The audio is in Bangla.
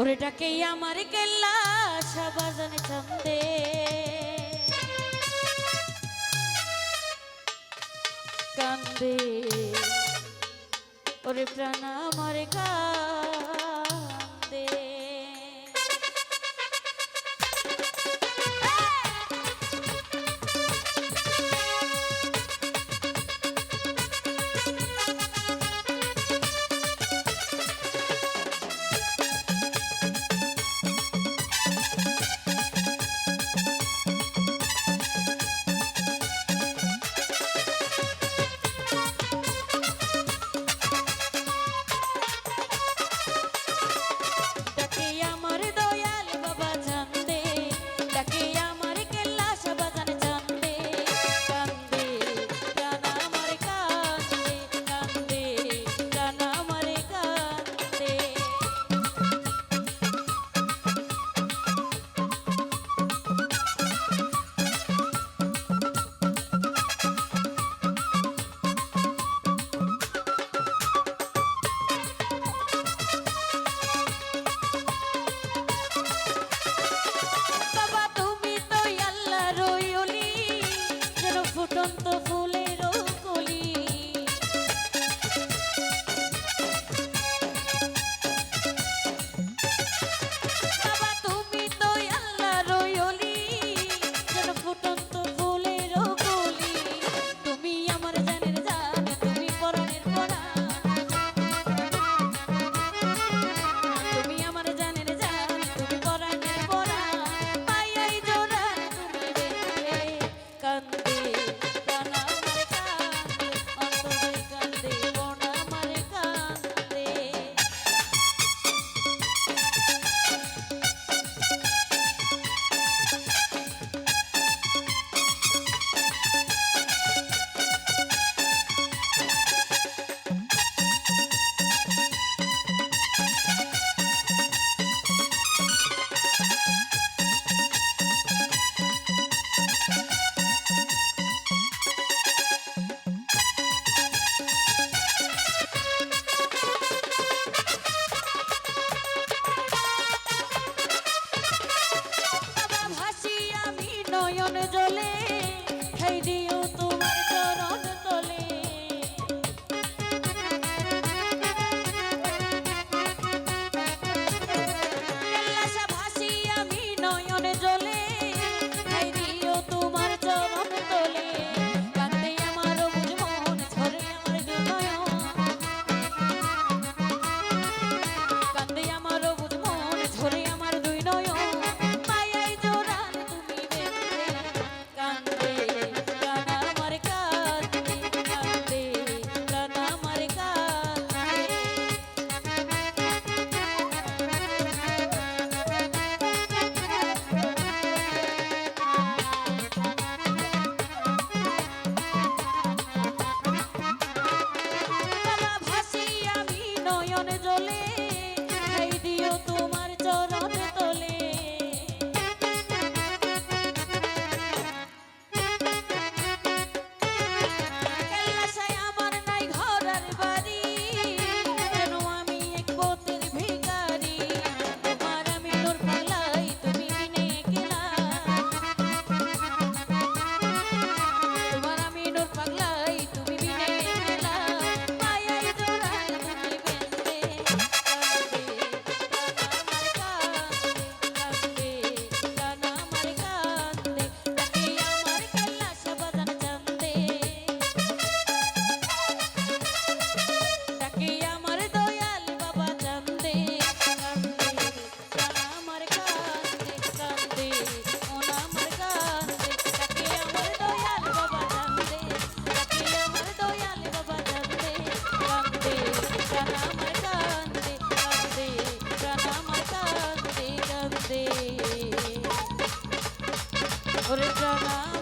ওরটাকে আমার কেল্লা সাবাজন চান্দে। কান্দে। ওরে প্রাণ আমার গা দুজন ওরে জানা